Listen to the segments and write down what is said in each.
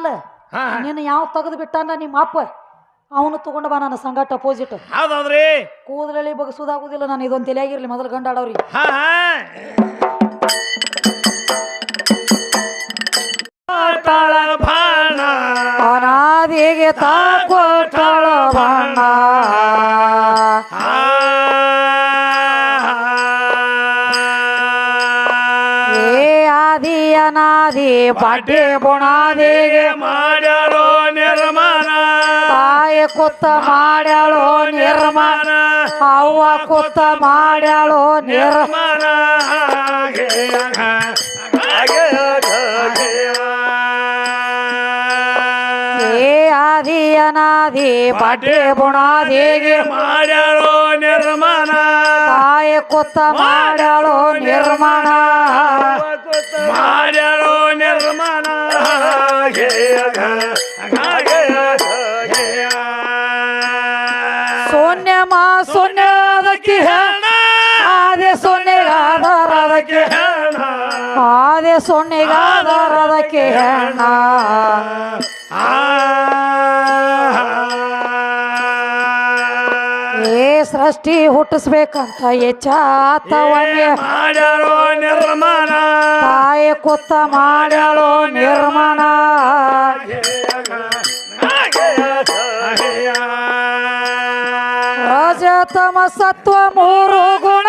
ಅಲ್ಲ ಹಾ. ನಿನ್ನ ಯಾವ ತೆಗೆದು ಬಿಟ್ಟಾನ ನಿಮ್ಮ ಅಪ್ಪ? ಅವನು ತಗೊಂಡ ಬಾ ನನ್ನ ಸಂಗಟ ಅಪೋಸಿಟ್ ಹೌದೌದ್ರಿ. ಕೂದಲಲ್ಲಿ ಬಗಸುದಾಗುದಿಲ್ಲ ನಾನು ಇದೊಂದು ತಲೆಯಾಗಿರ್ಲಿ ಮೊದಲು ಗಂಡಾಡವ್ರಿ ಹಾ ತಾಳ ಬಾಣ. ಅನಾದಿಗೆ ಬಣ್ಣ ಅನಾದಿ ಬಡ್ಡಿ ಬುಣಾದಿಗೆ ಮಾಡ್ಯಾರೋ ನಿರ್ಮಾಣ. ತಾಯಿ ಕುತ್ತ ಮಾಡ್ಯಾಳೋ ನಿರ್ಮಾಣ ಅವ್ವ ಕುತ್ತ ಮಾಡ್ಯಾಳೋ ನಿರ್ ನಿರ್ಮಾಣ. ಏ ಆದಿ ಅನಾದಿ ಬಡ್ಡಿ ಬುಣಾದಿಗೆ ಮಾಡ್ಯಾರೋ ನಿರ್ಮಾಣ. ತಾಯಿ ಕುತ್ತ ಮಾಡ್ಯಾಳೋ ನಿರ್ಮಾಣ. ಶೂನ್ಯ ಮಾ ಸೋನ್ಯ ಅದಕ್ಕೆ ಆದೆ ಸೊನ್ನೆಗಾದರ ಅದಕ್ಕೆ ಆದೆ ಸೊನ್ನೆಗಾದರ ಅದಕ್ಕೆ ಹೆಣ ಏ ಸೃಷ್ಟಿ ಹುಟ್ಟಿಸ್ಬೇಕಂತ ಎಚ್ಚಾತ ಒಮ್ಮೆ ಮಾಡ್ಯಾರೋ ನಿರ್ಮಾಣ ತಾಯಿ ಕುತ್ತ ಮಾಡ್ಯಾಳೋ ನಿರ್ಮಾಣ ರಜ ತಮ ಸತ್ವ ಮೂರು ಗುಣ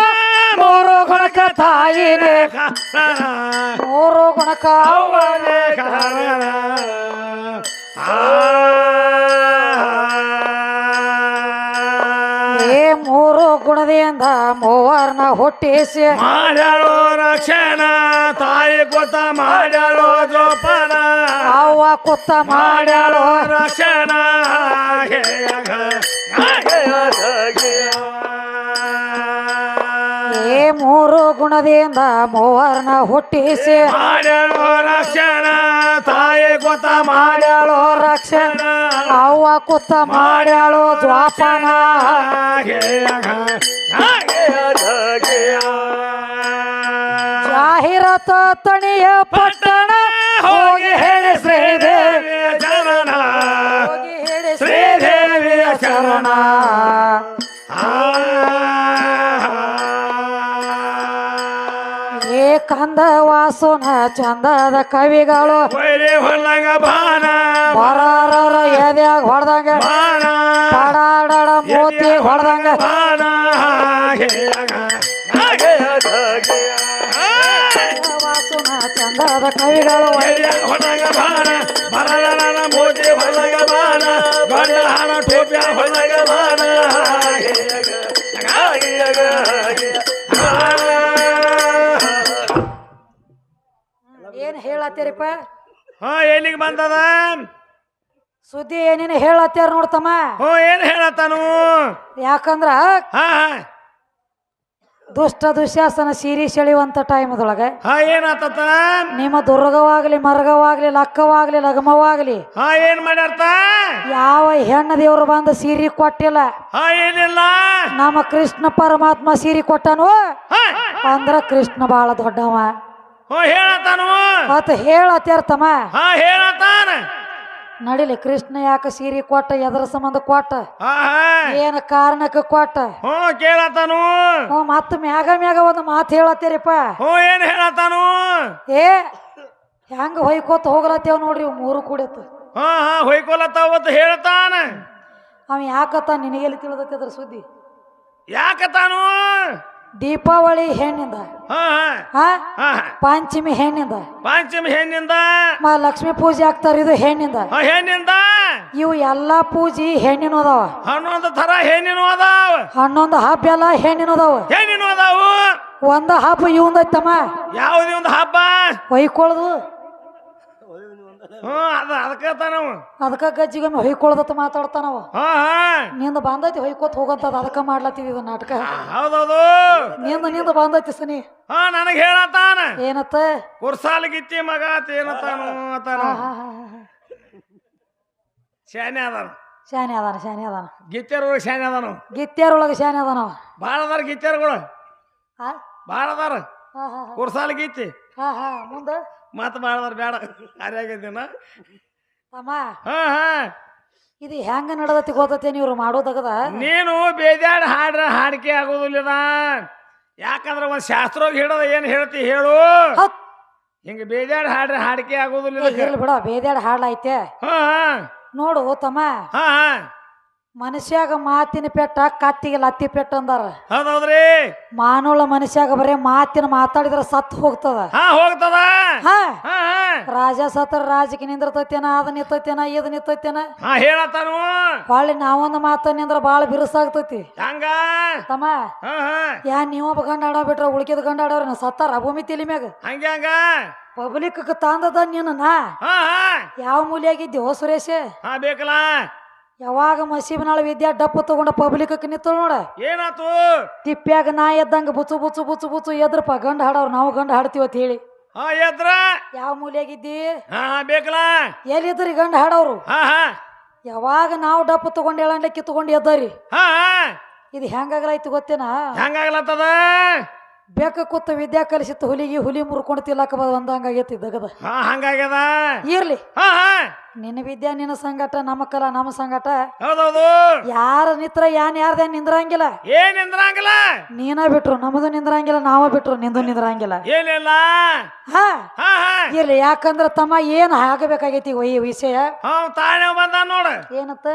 ಮೂರು ಗುಣಕ ತಾಯಿನೇ. ಮೂರು ಗುಣಕ ಅವ್ವನೇ ಏ ಮೂರು ಗುಣದಿಂದ ಮೂವರ್ನ ಹುಟ್ಟಿಸಿ. ಮಾಡ್ಯಾಳೋ ರಕ್ಷಣ ತಾಯಿ ಕೊತ್ತ ಮಾಡ್ಯಾಳೋ ಜೋಪಾನ. ಅವ್ವ ಕುತ್ತ ಮಾಡ್ಯಾಳೋ. ರಕ್ಷಣ. ಮೂರು ಗುಣದಿಂದ ಮೂವರ್ನ ಹುಟ್ಟಿಸಿ. ಮಾಡ್ಯಾಳೋ ರಕ್ಷಣ ತಾಯಿ ಗೊತ್ತ ಮಾಡ್ಯಾಳೋ ರಕ್ಷಣ. ಅವ್ವ ಕುತ್ತ ಮಾಡ್ಯಾಳೋ ದ್ವಾಪನ. ಜಾಹೀರಾತ ತಣಿಯ ಪಟ್ಟಣ. ಹೋಗಿ ಹೇಳಿ ಶ್ರೀದೇವಿ ಹೋಗಿ ಹೇಳಿ ಶ್ರೀದೇವಿಯ ಶರಣ. ಕಂದ ವಾಸುನ ಚಂದದ ಕವಿಗಳು. ಬಾಣ. ಬರಾರರ ಎದ್ಯಾಗ ಹೊಡ್ದಂಗ. ಬಾಣ. ಪಡಾಡಡ ಮೂತಿ ಹೊಡ್ದಂಗ. ವಾಸುನ ಚಂದದ ಕವಿಗಳು. ಬಾಣ. ಮೋದಿ ಹೇಳತ್ತೀರಿಪ್ಪ ಹಾ ಎಲ್ಲಿಗೆ ಬಂದದ? ಸುದ್ದಿ ಏನೇನು ಹೇಳತ್ತೀರ ನೋಡ್ತಮ್ಮ ಹ್ಞೂ ಏನ್ ಹೇಳತ್ತಾನು? ಯಾಕಂದ್ರ ಹಾ ಹಾ. ದುಷ್ಟ ದುಶ್ಯಾಸನ ಸೀರಿ ಸೆಳೆಯುವಂತ ಟೈಮದೊಳಗೆ ಹಾ ನಿಮ್ಮ ದುರ್ಗವಾಗ್ಲಿ ಮರ್ಗವಾಗ್ಲಿ ಲಕ್ಕವಾಗ್ಲಿ ಲಗಮವಾಗ್ಲಿ ಹಾ ಏನ್ ಮಾಡ್ಯಾರ್ತ? ಯಾವ ಹೆಣ್ಣ ದೇವ್ರು ಬಂದು ಸೀರೆ ಕೊಟ್ಟಿಲ್ಲ. ಹಾ ಏನಿಲ್ಲ. ನಮ್ಮ ಕೃಷ್ಣ ಪರಮಾತ್ಮ ಸೀರೆ ಕೊಟ್ಟನು. ಹಾ. ಅಂದ್ರ ಕೃಷ್ಣ ಬಾಳ ದೊಡ್ಡವ. ಹ್ಞೂ ಹೇಳತ್ತಾನು ಹಾ ಹೇಳತ್ತಾನ. ನಡಿಲಿ ಕೃಷ್ಣ ಯಾಕ ಸೀರೆ ಕೊಟ್ಟ ಎದರ ಸಂಬಂಧ ಕೊಟ್ಟ? ಹಾ ಹಾ. ಏನ ಕಾರಣಕ್ಕೆ ಕೊಟ್ಟ? ಹ್ಞೂ ಕೇಳತ್ತಾನು ಹ್ಞೂ ಮತ್ತ ಮ್ಯಾಗ ಮ್ಯಾಗ ಒಂದು ಮಾತು ಹೇಳತ್ತೀರಿಪ್ಪ. ಹ್ಞೂ ಏನ್ ಹೇಳತ್ತಾನು ಏ ಹೆಂಗ ಹೊಯ್ಕೋತ ಹೋಗ್ಲತ್ತೇವ್ ನೋಡ್ರಿ ಇವ್ ಮೂರು ಕೂಡಿತ್ತು ಹಾ ಹಾ ಹೊಯ್ಕೊಲತ್ತಾವತ್ತು ಹೇಳ್ತಾನ ಅವ ಯಾಕತ್ತ ನಿನಗೆಲ್ಲಿ ತಿಳಿದತ್ತೆ ಅದ್ರ ಸುದ್ದಿ? ಯಾಕತ್ತಾನು ದೀಪಾವಳಿ ಹೆಣ್ಣಿಂದ. ಹಾ ಹಾ. ಹಾ? ಹಾ ಹಾ. ಪಂಚಮಿ ಹೆಣ್ಣಿಂದ. ಪಂಚಮಿ ಹೆಣ್ಣಿಂದ? ಮಾ ಲಕ್ಷ್ಮೀ ಪೂಜೆ ಆಗ್ತಾರ ಇದು ಹೆಣ್ಣಿಂದ. ಹೆಣ್ಣಿಂದ? ಇವು ಎಲ್ಲಾ ಪೂಜಿ ಹೆಣ್ಣಿನ ಅದಾವ. ಹನ್ನೊಂದು ತರ ಹೆಣ್ಣಿನ ಅದಾವ. ಹನ್ನೊಂದು ಹಬ್ಬ ಎಲ್ಲ ಹೆಣ್ಣಿನ ಅದಾವ. ಹೆಣ್ಣಿನ ಅದಾವು. ಒಂದ ಹಬ್ಬ ಇವಂದೈತಮ್ಮ. ಯಾವುದೇ ಒಂದು ಹಬ್ಬ? ಹೊಯ್ಕೊಳ್ದು. ಹ್ಞೂ ಅದ ಅದಕ್ಕೆ ತಾನವ ಅದಕ್ಕ ಗಜ್ಜಿಗೊಮ್ಮೆ ಹೊಯ್ಕೊಳ್ದತ್ತ ಮಾತಾಡ್ತಾನವ ಹಾ ಹಾ. ನಿಂದ ಬಂದೈತಿ ಹೊಯ್ಕೋತ ಹೋಗಂತದ ಅದಕ್ಕ ಮಾಡ್ಲತ್ತಿದ್ ಇದು ನಾಟಕ. ಹೌದೌದು. ನಿಂದ ನಿಂದ ಬಂದೈತಿ ಸನಿ. ಹಾ ನನಗೆ ಹೇಳತ್ತಾನ. ಏನತ್ತ? ಕುರ್ಸಾಲ್ ಗಿತ್ತಿ ಮಗ ಆತ ಹಾ, ಹಾ. ಶಾನೆ ಅದಾನ. ಶಾನೆ ಅದಾನ ಶಾನೆ ಅದಾನ. ಗಿತ್ಯಾರ ಶಾನೆ ಅದಾನ ಗಿತ್ಯಾರೊಳಗೆ ಶಾನೆ ಅದಾನವ ಭಾಳ ಅದಾರ ಗಿತ್ಯಾರಗಳು ಹಾ ಭಾಳ ಅದಾರ ಕುರ್ಸಾಲ್ ಗಿತ್ತಿ. ಹಾ ಹಾ ಮುಂದ? ಮತ್ತೆ ಮಾಡಿದ್ರೆ ಬೇಡ ಹರಿಯಾಗಿದ್ದೀನ. ತಮ್ಮ ಹಾ ಹಾ. ಇದು ಹೆಂಗ ನಡದತಿ ಗೊತ್ತೈತೆ ನೀವು ಮಾಡೋದಗದ? ನೀನು ಬೇಜಾಡ್ ಹಾಡ್ರ ಹಾಡಿಕೆ ಆಗೋದಿಲ್ಲ ಯಾಕಂದ್ರೆ ಒಂದ್ ಶಾಸ್ತ್ರ ಹಿಡದ ಏನ್ ಹೇಳ್ತಿ ಹೇಳು. ಹೌದ್. ಹಿಂಗ ಬೇಜಾಡ್ ಹಾಡ್ರ ಹಾಡಿಕೆ ಆಗೋದಿಲ್ಲ ಇರ್ಲಿ ಬಿಡ ಬೇದ್ಯಾಡ ಹಾಡ್ಲೈತೆ ಹಾ. ನೋಡು ತಮ್ಮ. ಹಾ ಹಾ. ಮನುಷ್ಯಾಗ ಮಾತಿನ ಪೆಟ್ಟ ಕತ್ತಿಗೆ ಲತ್ತಿ ಪೆಟ್ಟ ಅಂದಾರ. ಹೌದೌದ್ರಿ? ಮಾನವಳ ಮನುಷ್ಯಾಗ ಬರೀ ಮಾತಿನ ಮಾತಾಡಿದ್ರೆ ಸತ್ತು ಹೋಗ್ತದ. ಹಾ ಹೋಗ್ತದ? ಹಾ. ರಾಜ ಸತ್ರ ರಾಜಕೀಯ ನಿಂದಿರ್ತೈತೇನ ಅದ ನಿಂತೈತೇನ ಇದ್ ನಿಂತೈತೇನ? ಹಾ ಹೇಳತ್ತಾನು. ಹೊಳ್ಳಿ ನಾವೊಂದು ಮಾತ ನಿಂದ್ರ ಬಾಳ ಬಿರುಸಾಗ್ತೈತಿ. ಹಂಗ? ತಮ್ಮ ಯಾ ನೀವೊಬ್ಬ ಗಂಡ ಆಡೋ ಬಿಟ್ರ ಉಳ್ಕಿದ ಗಂಡ ಆಡೋರ ಸತ್ತಾರ ಭೂಮಿ ತಿಳಿ ಮ್ಯಾಗ? ಹಂಗೆ ಹಂಗ? ಪಬ್ಲಿಕ್ ತಂದದ ನೀನು ನಾ ಮೂಲಿಯಾಗಿದ್ದೆ ಹಾ. ಯಾವ ಮೂಲಿಯಾಗಿದ್ದೀವೋ ಸುರೇಶ? ಹಾ ಬೇಕಲ್ಲ? ಯಾವಾಗ ಮಸೀಬನಾಳ ವಿದ್ಯಾ ಡಪ್ಪು ತಗೊಂಡ ಪಬ್ಲಿಕ್ ನಿಂತಳು ನೋಡ? ಏನಾತು? ತಿಪ್ಪ್ಯಾಗ ನಾ ಎದ್ದಂಗ ಬುಚ್ಚು ಬುಚ್ಚು ಬುಚ್ಚು ಬುಚ್ಚು ಎದ್ರಪ್ಪ ಗಂಡ ಹಾಡವ್ರು ನಾವು ಗಂಡ ಹಾಡ್ತೀವ ಅಂತ ಹೇಳಿ. ಹಾ ಎದ್ರ? ಯಾವ ಮೂಲೆಯಾಗಿದ್ದಿ? ಹಾ ಬೇಕಲ್ಲ? ಎಲ್ಲಿದ್ರಿ ಗಂಡ ಹಾಡವ್ರು? ಹಾ ಹಾ. ಯಾವಾಗ ನಾವು ಡಪ್ಪು ತಗೊಂಡು ಹೇಳಂಡ್ಲೆ ಕಿತ್ಕೊಂಡು ಎದ್ದರಿ? ಹಾ ಇದು ಹೆಂಗಾಗಲೈತಿ ಗೊತ್ತೇನಾ? ಹೆಂಗಾಗ್ಲತ್ತದ ಬೇಕ ಕೂತ ವಿದ್ಯಾ ಕಲಿಸಿತ್ತು ಹುಲಿಗೆ ಹುಲಿ ಮುರ್ಕೊಂಡು ತಿಲ್ಲಕ ಒಂದಂಗಾಗೈತಿ ದಗದ. ಹಾ ಹಂಗಾಗ್ಯದ? ಇರ್ಲಿ. ಹಾ ಹಾ. ನಿನ್ನ ವಿದ್ಯಾ ನಿನ್ನ ಸಂಗಟ ನಮ್ಮ ಕಲ ನಮ್ಮ ಸಂಗಟ. ಹೌದೌದು. ಯಾರ ನಿತ್ರ ಯಾನ್ ಯಾರ್ದೇ ನಿಂದ್ರಂಗಿಲ್ಲ. ಏನ್ ನಿಂದ್ರಂಗಿಲ್ಲ? ನೀನ ಬಿಟ್ರು ನಮ್ದು ನಿಂದ್ರಂಗಿಲ್ಲ ನಾವ ಬಿಟ್ರು ನಿಂದು ನಿಂದ್ರಂಗಿಲ್ಲ. ಏನಿಲ್ಲ ಹಾ. ಇರ್ಲಿ ಯಾಕಂದ್ರ ತಮ್ಮ ಏನ್ ಆಗಬೇಕಾಗೈತಿ ಈ ವಿಷಯ. ಹಾ ತಾನೇ ಬಂದ ನೋಡ. ಏನತ್ತ?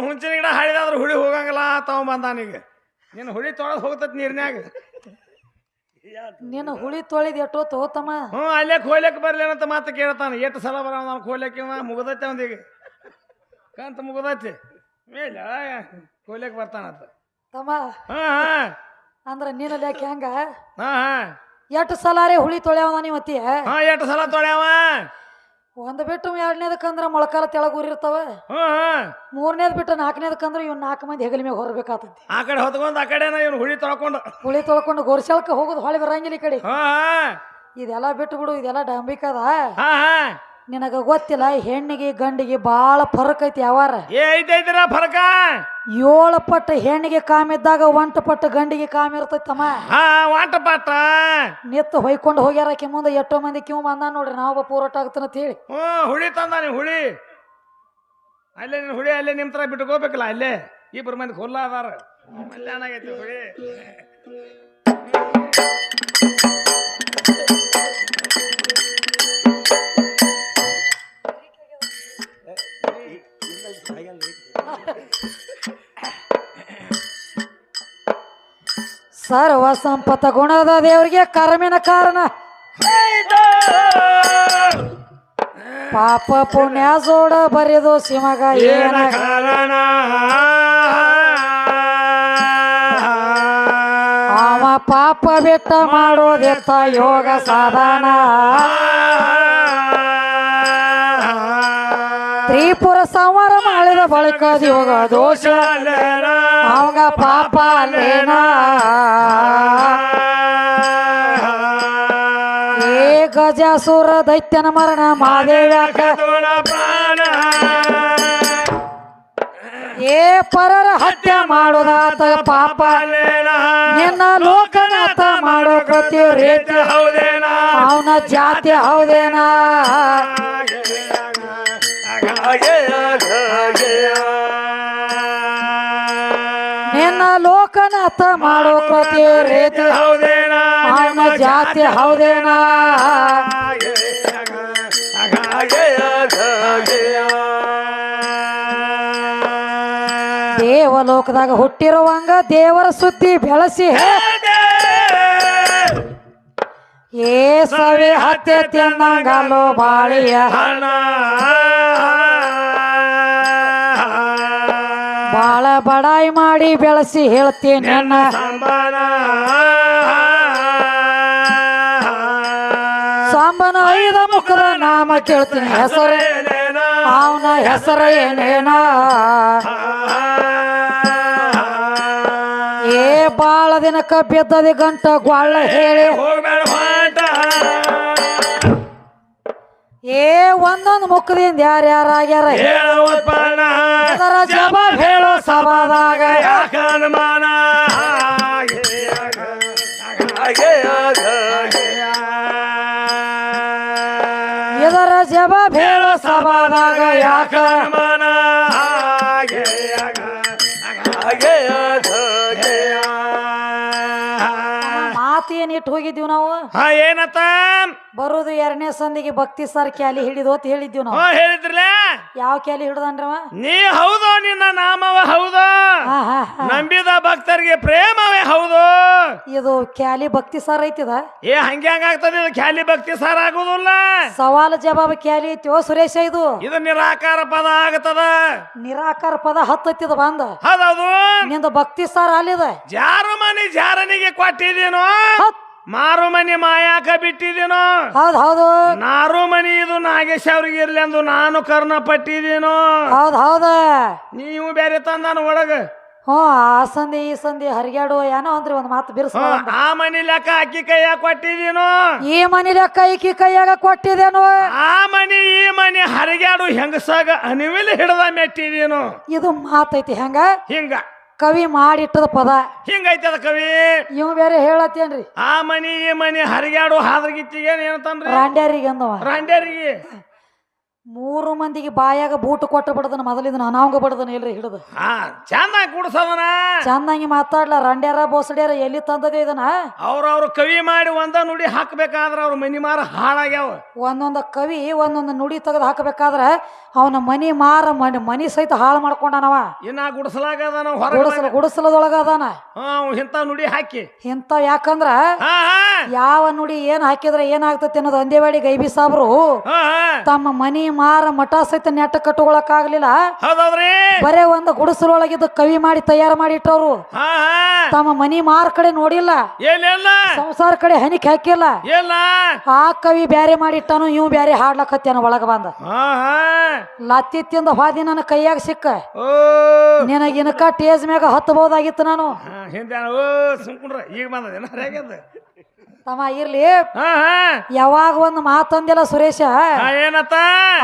ಹುಂಚಿನ ಗಿಡ ಹಾಡಿದಾದ್ರ ಹುಳಿ ಹೋಗಂಗಿಲ್ಲ ತಾವ್ ಬಂದಾನೀಗ ನೀನು ಹುಳಿ ತೊಳೆದ್ ಹೋಗ್ತತ್ ನೀರ್ನ್ಯಾಗ. ನಿನ್ನ ಹುಳಿ ತೊಳಿದ ಎಷ್ಟೋ ತಮ್ಮ ಹ್ಞೂ ಅಲ್ಲೇ ಕೋಯ್ಲಕ್ಕೆ ಬರ್ಲಿ ಅಂತ ಮಾತು ಕೇಳ್ತಾನೆ. ಎಷ್ಟು ಸಲ ಬರ ನಾನು ಕೋಯ್ಲಕ್ಕೆ ಮುಗದೈತೆ ಅವನಿಗೆ. ಕಂತ ಮುಗದೈತಿ. ಮೇಲೆ ಕೋಯ್ಲಕ್ಕೆ ಬರ್ತಾನಂತ ತಮ್ಮ ಹಾ ಹಾ. ಅಂದ್ರ ನೀನ ಲೆಕ್ಕ ಹೆಂಗ? ಹಾ ಹಾ. ಎಷ್ಟು ಸಲಾರೇ ಹುಳಿ ತೊಳ್ಯಾವ ನೀವತ್ತಿ ಹಾ ಎಷ್ಟು ಸಲ ತೊಳ್ಯಾವ? ಒಂದ್ ಬಿಟ್ಟು ಎರಡನೇದಕ್ಕಂದ್ರ ಮೊಳಕಾಲ ತೆಳಗೂರಿರ್ತಾವ ಮೂರನೇದ್ ಬಿಟ್ಟು ನಾಲ್ಕನೇದಕ್ಕಂದ್ರ ಇವ್ ನಾಲ್ಕು ಮಂದಿ ಹೆಗಲ ಮ್ಯಾಗ ಹೊರಬೇಕಾತೈತಿ ಆ ಕಡೆ ಹೊತ್ಕೊಂಡ್ ಆ ಕಡೆ ಇವನು ಹುಳಿ ತೊಳ್ಕೊಂಡು. ಹುಳಿ ತೊಳ್ಕೊಂಡು ಗೋರ್ಸಲ್ಕ ಹೋಗೋದು ಹೊಳಿ ಬರಂಗಿಲ್ಲ ಈ ಕಡೆ. ಇದೆಲ್ಲ ಬಿಟ್ಟು ಬಿಡು ಇದೆಲ್ಲ ಡಂಬಿಕದ. ನಿನಗ ಗೊತ್ತಿಲ್ಲ ಹೆಣ್ಣಿಗೆ ಗಂಡಿಗೆ ಬಾಳ ಫರಕ್ ಐತಿ ಯಾವಾರ? ಏ ಐತೈತಿರ ಫರಕ? ಏಳು ಪಟ್ಟು ಹೆಣ್ಣಿಗೆ ಕಾಮಿದ್ದಾಗ ಒಂಟ ಪಟ್ಟು ಗಂಡಿಗೆ ಕಾಮ ಇರ್ತೈತಮ್ಮ. ಹಾ ವಾಟ ಪಾಟ ನಿತ್ತು ಹೊಯ್ಕೊಂಡು ಹೋಗ್ಯಾರ ಆಕಿ ಮುಂದೆ ಎಷ್ಟೋ ಮಂದಿ ಕಿವ್ ಬಂದ ನೋಡ್ರಿ ನಾವು ಪೂರೋಟ ಆಗ್ತಾನ ಅಂತ ಹೇಳಿ. ಹ್ಞೂ ಹುಳಿ ತಂದ ನೀವು ಹುಳಿ. ಅಲ್ಲೇ ನೀನು ಹುಳಿ ಅಲ್ಲೇ ನಿಮ್ಮ ಥರ ಬಿಟ್ಕೋಬೇಕಲ್ಲ ಅಲ್ಲೇ. ಇಬ್ಬರು ಮಂದಿ ಹುಲ್ಲ ಅದಾರ ಕಲ್ಯಾಣ ಏನಾಗೈತಿ ಹುಳಿ. ಸರ್ವ ಸಂಪತ ಗುಣದ ದೇವರಿಗೆ ಕರ್ಮಿನ ಕಾರಣ. ಪಾಪ ಪುಣ್ಯ ಜೋಡ ಬರೆದು ಸಿಮಗ ಏನ ಏನ ಕಾರಣ? ಅವ ಪಾಪ ಬಿಟ್ಟ ಮಾಡೋದೆತ್ತ ಯೋಗ ಸಾಧನ. ತ್ರಿಪುರ ಸಂವರ ಮಾಡಿದ ಬಳಿಕ ಇವಾಗ ದೋಷ. ಅವಂಗ ಪಾಪ ಅಲ್ಲೇನ? ಏ ಗಜಾಸುರ ದೈತ್ಯನ ಮರಣ ಮಾದೇವ ಏ ಪರರ ಹತ್ಯೆ ಮಾಡೋದಾತ ಪಾಪ. ನಿನ್ನ ಲೋಕನಾಥ ಮಾಡೋ ಗತಿ ರೀತಿ. ಅವನ ಜಾತಿ ಹೌದೇನಾ? ನಿನ್ನ ಲೋಕನಾಥ ಮಾಡೋ ರೇತಿ. ಹೌದೇನ ಜಾತಿ ಹೌದೇನಾ? ದೇವಲೋಕದಾಗ ಹುಟ್ಟಿರುವಂಗ ದೇವರ ಸುದ್ದಿ ಬೆಳೆಸಿ ಏ ಸವಿ ಹತ್ಯೆ ತಿನ್ನಂಗಲ್ಲೋ ಬಾಳಿಯ ಬಾಳ ಬಡಾಯಿ ಮಾಡಿ ಬೆಳೆಸಿ ಹೇಳ್ತೇನೆ ನನ್ನ ಸಾಂಬನ. ಐದ ಮುಖದ ನಾಮ ಕೇಳ್ತೀನಿ. ಹೆಸರು ಅವನ ಹೆಸರ ಏನೇನ? ಏ ಬಾಳ ದಿನಕ್ಕ ಬಿದ್ದದಿ ಗಂಟ ಗ್ವಾಳ ಹೇಳಿ. ಒಂದೊಂದು ಮುಖದಿಂದ ಯಾರ್ಯಾರಾಗ್ಯಾರ ಆಗ್ಯಾರ ಉತ್ಪನ್ನ ಅದರ ಜವಾಬ್ ಹೇಳೋ ಸಭಾದಾಗ ಯಾಕನುಮಾನ? ಇದರ ಜವಾಬ್ ಹೇಳೋ ಸಭಾದಾಗ ಜೀವದಾಗ ಏನ್ ಇಟ್ಟು ಹೋಗಿದ್ದೀವಿ ನಾವು? ಹಾ ಏನತ್ತ? ಬರೋದು ಎರಡನೇ ಸಂದಿಗೆ ಭಕ್ತಿ ಸರ್ ಕ್ಯಾಲಿ ಹಿಡಿದು ಅಂತ ಹೇಳಿದ್ದೀವಿ ನಾವು. ಹ್ಞೂ ಹೇಳಿದ್ರಲ್ಲ ಯಾವ ಕ್ಯಾಲಿ ಹಿಡ್ದನ್ರವ ನೀ ಹೌದು ನಿನ್ನ ನಾಮವ ಹೌದು? ಹಾ ಹಾ ಹಾ. ನಂಬಿದ ಭಕ್ತರಿಗೆ ಪ್ರೇಮವೇ ಹೌದು? ಇದು ಕ್ಯಾಲಿ ಭಕ್ತಿ ಸರ್ ಐತಿದ? ಏ ಹಂಗೆ ಹಂಗಾಗ್ತದೆ ಇದು ಖ್ಯಾಲಿ ಭಕ್ತಿ ಸಾರ್ ಆಗುದಿಲ್ಲ. ಸವಾಲು ಜವಾಬ್ ಕ್ಯಾಲಿ ಐತಿವೋ ಸುರೇಶ ಇದು? ಇದು ನಿರಾಕಾರ ಪದ ಆಗತದ. ನಿರಾಕಾರ ಪದ ಹತ್ತತ್ತಿದ ಬಂದ? ಹೌದೌದು. ನಿಂದ ಭಕ್ತಿ ಸಾರ್ ಅಲ್ಲಿದ. ಜಾರು ಮನಿ ಜಾರನಿಗೆ ಕೊಟ್ಟಿದ್ದೀನೋ? ಮಾರು ಮನಿ ಮಾಯಾಕ ಬಿಟ್ಟಿದ್ದೀನೋ? ಹೌದ್ ಹೌದು. ನಾರು ಮನಿ ಇದು ನಾಗೇಶ್ ಅವ್ರಿಗೆ ಇರ್ಲಿ ಎಂದು ನಾನು ಕರ್ಣ ಪಟ್ಟಿದ್ದೀನೋ? ಹೌದ್ ಹೌದ. ನೀವು ಬೇರೆ ತಂದಾನ ಒಳಗ? ಹ್ಞೂ ಆ ಸಂದಿ ಈ ಸಂದಿ ಹರಿಗಾಡು ಏನೋ ಅಂದ್ರಿ ಒಂದ್ ಮಾತು ಬಿರ್ಸ ಆ ಮನಿ ಲೆಕ್ಕ ಅಕ್ಕಿ ಕೈಯಾಗ ಕೊಟ್ಟಿದ್ದೀನೋ? ಈ ಮನಿ ಲೆಕ್ಕ ಈಕಿ ಕೈಯಾಗ ಕೊಟ್ಟಿದೇನು ಆ ಮನಿ ಈ ಮನಿ ಹರಿಗಾಡು ಹೆಂಗಸಾಗ ಅನಿವಿಲ್ ಹಿಡ್ದ ಮೆಟ್ಟಿದ್ದೀನೋ? ಇದು ಮಾತೈತಿ ಹೆಂಗ? ಹಿಂಗ. ಕವಿ ಮಾಡಿಟ್ಟದ ಪದ. ಹಿಂಗೈತದ ಕವಿ. ಇವ್ ಬೇರೆ ಹೇಳತ್ತೇನ್ರಿ? ಆ ಮನಿ ಈ ಮನಿ ಹರಿಗಾಡು ಹಾದ್ರಗಿತ್ತಿಗೆ ಏನಂತನ್ರಿ? ರಾಂಡ್ಯಾರಿಗೆ ಅಂದವ. ರಾಂಡ್ಯರಿಗೆ. ಮೂರು ಮಂದಿಗೆ ಬಾಯಾಗ ಬೂಟ್ ಕೊಟ್ಟು ಬಿಡದನ ಮೊದಲಿದ ಅನಾವಂಗ ಬಿಡದನ ಇಲ್ರಿ ಹಿಡಿದು. ಹಾ ಚೆನ್ನಾಗಿ ಕೂಡ್ಸದನ? ಚಂದಂಗಿ ಮಾತಾಡ್ಲ ರಂಡ್ಯಾರ ಬೋಸಡ್ಯಾರ ಎಲ್ಲಿ ತಂದದೆ ಇದನ್ನ? ಅವ್ರವ್ರ ಕವಿ ಮಾಡಿ ಒಂದ ನುಡಿ ಹಾಕ್ಬೇಕಾದ್ರ ಅವ್ರ ಮನಿ ಮಾರ ಹಾಳಾಗ್ಯಾವ. ಒಂದೊಂದು ಕವಿ ಒಂದೊಂದು ನುಡಿ ತೆಗೆದು ಹಾಕಬೇಕಾದ್ರ ಅವನ ಮನಿ ಮಾರ ಮನಿ ಮನಿ ಸಹಿತ ಹಾಳು ಮಾಡ್ಕೊಂಡನವ. ಇನ್ನ ಗುಡಿಸಲಾಗದಾನ ಹೊರಗೆ ಗುಡಿಸಲ ಗುಡಿಸಲದೊಳಗ ಅದಾನ ಇಂಥ ನುಡಿ ಹಾಕಿ. ಇಂಥವ್ ಯಾಕಂದ್ರ ಯಾವ ನುಡಿ ಏನ್ ಹಾಕಿದ್ರೆ ಏನಾಗ್ತತಿ ಅನ್ನೋದು ಅಂದೇವಾಡಿ ಗೈಬಿ ಸಾಬ್ರು ತಮ್ಮ ಮನಿ ಮಾರ ಮಠ ಸಹಿತ ನೆಟ್ಟ ಕಟ್ಟುಕೊಳಕ್ ಆಗ್ಲಿಲ್ಲ ಹೌದೌದ್ರಿ? ಬರೇ ಒಂದು ಗುಡಿಸಲೊಳಗಿದ್ದು ಕವಿ ಮಾಡಿ ತಯಾರು ಮಾಡಿ ಇಟ್ಟವ್ರು. ತಮ್ಮ ಮನಿ ಮಾರ ಕಡೆ ನೋಡಿಲ್ಲ. ಸಂಸಾರ ಕಡೆ ಹನಿಕ್ ಹಾಕಿಲ್ಲ. ಇಲ್ಲ. ಆ ಕವಿ ಬ್ಯಾರೆ ಮಾಡಿಟ್ಟಾನು ಇವ್ ಬ್ಯಾರೆ ಹಾಡ್ಲಕತ್ಯಾನ ಒಳಗ ಬಂದ. ಲತ್ತಿ ತಿಂದ ಹಾದಿ ನನ್ನ ಕೈಯಾಗ ಸಿಕ್ಕ. ನಿನಗಿನಕ ಟೇಜ್ ಮ್ಯಾಗ ಹತ್ತಬಹುದಾಗಿತ್ತು ನಾನು. ಹಿಂದೆ ಓ ಸುಮ್ಕೊಂಡ್ರ. ಈಗ ಬಂದ ತಮ್ಮ ಇರ್ಲಿ. ಹಾ ಹಾ. ಯಾವಾಗ ಒಂದು ಮಾತಂದಿಲ್ಲ ಸುರೇಶ? ಹಾ ಏನತ್ತ?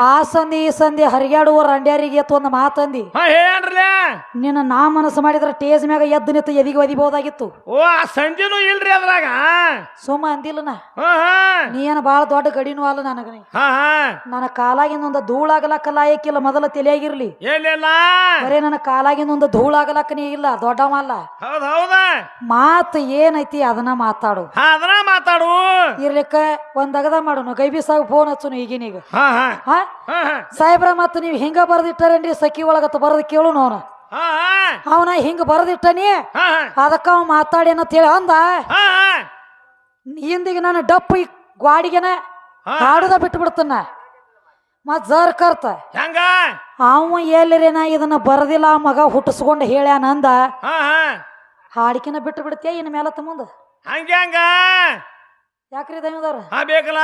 ಆ ಸಂದಿ ಈ ಸಂದಿ ಹರಿಗಾಡುವ ರಂಡ್ಯಾರಿಗೆ ಎತ್ತು ಒಂದು ಮಾತಂದಿ ಹಾ ನಿನ್ನ ನಾ ಮನಸ್ಸು ಮಾಡಿದ್ರೆ ಟೇಜ್ ಮ್ಯಾಗ ಎದ್ದು ನಿಂತು ಎದಿಗೆ ಒದಿಬಹುದಾಗಿತ್ತು. ಓ ಆ ಸಂಜೆನೂ ಇಲ್ರಿ ಅದ್ರಾಗ. ಸುಮ್ಮ ಅಂದಿಲ್ಲ ಹಾ ಹಾ. ನೀ ಏನ ಬಾಳ ದೊಡ್ಡ ಗಡಿನೂ ಅಲ್ಲ ನನಗ ನೀ. ಹಾ ಹಾ. ನನ್ನ ಕಾಲಾಗಿಂದ ಒಂದು ಧೂಳಾಗಲಕ್ಕ ಲಾಯಕ್ಕಿಲ್ಲ ಮೊದಲ ತಲೆಯಾಗಿರ್ಲಿ. ಎಲ್ಲಿಲ್ಲ ಬರೇ ನನ್ನ ಕಾಲಾಗಿಂದ ಒಂದು ಧೂಳಾಗಲಕ್ಕ ನೀ ಇಲ್ಲ ದೊಡ್ಡವ ಅಲ್ಲ. ಹೌದ್ ಹೌದ. ಮಾತು ಏನೈತಿ ಅದನ್ನ ಮಾತಾಡು. ಹಾ ಮಾತಾಡು. ಇರ್ಲಿಕ್ಕ ಒಂದ್ ಅಗದ ಮಾಡೋನು ಗೈಬಿ ಸಾಗ ಫೋನ್ ಹಚ್ಚುನು ಈಗಿನೀಗ. ಹಾ ಹಾ. ಹಾ? ಹಾ ಹಾ. ಸಾಹೇಬ್ರ ಮತ್ತ ನೀವ್ ಹಿಂಗ ಬರ್ದಿಟ್ಟಾರೇನ್ರಿ? ಸಖಿ ಒಳಗ ಬರದ್ ಕೇಳು ಅವನ. ಹಾ ಅವನ ಹಿಂಗ ಬರ್ದಿಟ್ಟನಿ? ಹಾ ಅದಕ್ಕ ಅವ ಮಾತಾಡಿ ಹೇಳಿ ಅಂದ. ಹಾ ಹಾ. ಹಿಂದಿಗೆ ನಾನು ಡಪ್ಪು ಈ ಗ್ವಾಡಿಗೆನ ಹಾ. ಹಾಡುದ ಬಿಟ್ಟು ಬಿಡ್ತನ ಮತ್ ಜರ್ ಕರ್ತ. ಹೆಂಗ? ಅವ ಎಲ್ಲಿರೇನ ಇದನ್ನ ಬರದಿಲ್ಲ ಆ ಮಗ ಹುಟ್ಟಿಸ್ಕೊಂಡು ಹೇಳ್ಯಾನಂದ ಹಾ ಹಾ. ಹಾಡಿಕೆನ ಬಿಟ್ಟು ಬಿಡ್ತೀಯ ಇನ್ ಮೇಲತ್ತ ಮುಂದ ಹಂಗೆ ಹಂಗ? ಯಾಕ್ರಿ ದೈವದವ್ರ ಹಾ ಬೇಕಲ್ಲ?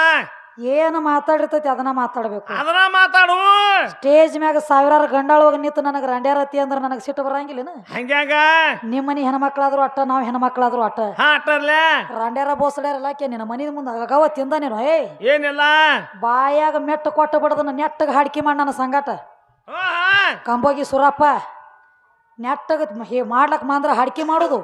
ಏನು ಮಾತಾಡಿರ್ತೈತಿ ಅದನ್ನ ಮಾತಾಡ್ಬೇಕು. ಅದನ್ನ ಮಾತಾಡು. ಸ್ಟೇಜ್ ಮ್ಯಾಗ ಸಾವಿರಾರು ಗಂಡಾಳವಾಗ ನಿಂತು ನನಗೆ ರಂಡ್ಯಾರತಿ ಅಂದ್ರೆ ನನಗೆ ಸಿಟ್ಟು ಬರಂಗಿಲ್ಲ ಹಂಗ್ಯಾಂಗ ಹಂಗ? ನಿಮ್ಮ ಮನಿ ಹೆಣ್ಮಕ್ಳಾದ್ರು ಅಟ್ಟ ನಾವು ಹೆಣ್ಮಕ್ಳಾದ್ರು ಅಟ್ಟ. ಅಟ್ಟರ್ಲೆ. ರಂಡ್ಯಾರ ಇಲಾಖೆ ನಿನ್ನ ಮನಿ ಮುಂದೆ ಅಗವ ತಿಂದ ನೀನು ಏಯ್ ಏನಿಲ್ಲ? ಬಾಯಾಗ ಮೆಟ್ಟು ಕೊಟ್ಟು ಬಿಡದನ್ನ ನೆಟ್ಟಗೆ ಹಾಡ್ಕಿ ಮಾಡಿ ನನ್ನ ಸಂಗಾಟ. ಕಂಬೋಗಿ ಸುರಪ್ಪ ನೆಟ್ಟಗ ಮಾಡ್ಲಕ್ ಮಾಂದ್ರ ಹಾಡ್ಕಿ ಮಾಡೋದು.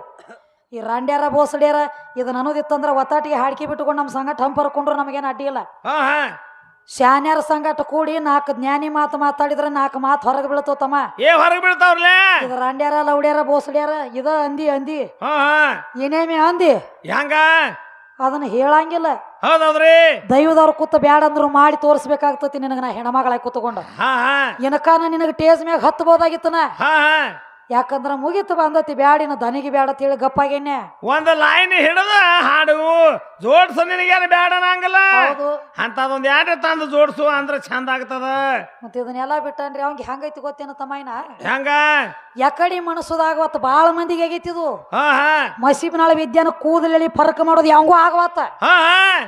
ಈ ರಾಂಡ್ಯಾರ ಬೋಸಡ್ಯಾರ ಇದನ್ನ ಅನ್ನೋದಿತ್ತಂದ್ರ ಒತ್ತಾಟಿಗೆ ಹಾಡ್ಕಿ ಬಿಟ್ಟುಕೊಂಡು ನಮ್ಮ ಸಂಗಟ ಹಂಪರ್ಕೊಂಡ್ರು ನಮಗೇನು ಅಡ್ಡಿ ಇಲ್ಲ. ಹಾ ಹಾ. ಶಾನ್ಯಾರ ಸಂಗಟ ಕೂಡಿ ನಾಲ್ಕು ಜ್ಞಾನಿ ಮಾತು ಮಾತಾಡಿದ್ರೆ ನಾಲ್ಕು ಮಾತು ಹೊರಗೆ ಬೀಳ್ತಾವ ತಮ್ಮ. ಏ ಹೊರಗೆ ಇದು ರಾಂಡ್ಯಾರ ಲೌಡ್ಯಾರ ಬೋಸಡ್ಯಾರ ಇದ ಅಂದಿ ಅಂದಿ. ಹಾ ಹಾ. ಏನೇಮಿ ಅಂದಿ? ಹೆಂಗ? ಅದನ್ನ ಹೇಳಂಗಿಲ್ಲ. ಹೌದೌದ್ರಿ? ದೈವದವ್ರ ಕೂತ ಬ್ಯಾಡ ಅಂದ್ರು ಮಾಡಿ ತೋರಿಸ್ಬೇಕಾಗ್ತತಿ ನಿನಗ ನಾ ಹೆಣ್ಮಗಳಾಗಿ ಕೂತ್ಕೊಂಡು. ಹಾ ಹಾ. ನಿನಗೆ ಟೇಜ್ ಮ್ಯಾಗ ಹತ್ತಬೋದಾಗಿತ್ತನ ಹಾ ಹಾ. ಯಾಕಂದ್ರ ಮುಗಿತು ಬಂದತಿ ಬ್ಯಾಡಿನ ದನಿಗೆ ಬ್ಯಾಡ ತಿಳಿ ಗಪ್ಪಾಗೇನೆ. ಒಂದು ಲೈನ್ ಹಿಡದು ಹಾಡು. ಜೋಡ್ಸು ನಿನಗೇನು ಬ್ಯಾಡ ನಂಗಲ್ಲ ಹೌದು. ಅಂತದೊಂದು ಎರಡು ತಂದು ಜೋಡ್ಸು ಅಂದ್ರೆ ಚಂದ ಆಗ್ತದ. ಮತ್ತೆ ಇದನ್ನೆಲ್ಲ ಬಿಟ್ಟನ್ರಿ ಅವಂಗ ಹೆಂಗೈತಿ ಗೊತ್ತೇನ ತಮ್ಮಯ್ಯನ? ಹೆಂಗ? ಯಾಕಡಿ ಮನಸ್ಸುದಾಗ ಅವತ್ತು ಬಾಳ ಮಂದಿಗೆ ಆಗೈತಿದು. ಹಾ ಹಾ. ಮಸೀಬ್ನಾಳ ವಿದ್ಯಾನ ಕೂದಲಿ ಫರ್ಕ್ ಮಾಡೋದು ಯಾವಂಗೂ ಆಗವತ್ತ. ಹಾ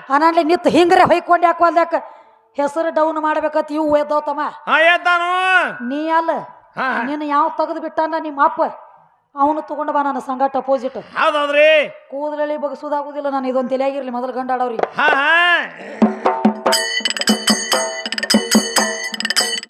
ಹಾ. ನಿತ್ ಹಿಂಗ್ರೆ ಹೊಯ್ಕೊಂಡು ಯಾಕೆ ಹೆಸರು ಡೌನ್ ಮಾಡ್ಬೇಕತ್ ಇವು ಎದ್ದವ್ ತಮ್ಮ. ಹಾ ಎದ್ದಾನು. ನೀ ಅಲ್ಲ. ಹಾ ಹಾ. ನೀನು ಯಾವ ತೆಗೆದು ಬಿಟ್ಟಾನ ನಿಮ್ಮ ಅಪ್ಪ? ಅವನು ತಗೊಂಡ ಬಾ ನನ್ನ ಸಂಗಟ ಅಪೋಸಿಟ್ ಹೌದೌದ್ರಿ. ಕೂದಲಲ್ಲಿ ಬಗಸುದಾಗುದಿಲ್ಲ ನಾನು ಇದೊಂದು ತಲೆಯಾಗಿರ್ಲಿ ಮೊದಲು ಗಂಡಾಡವ್ರಿ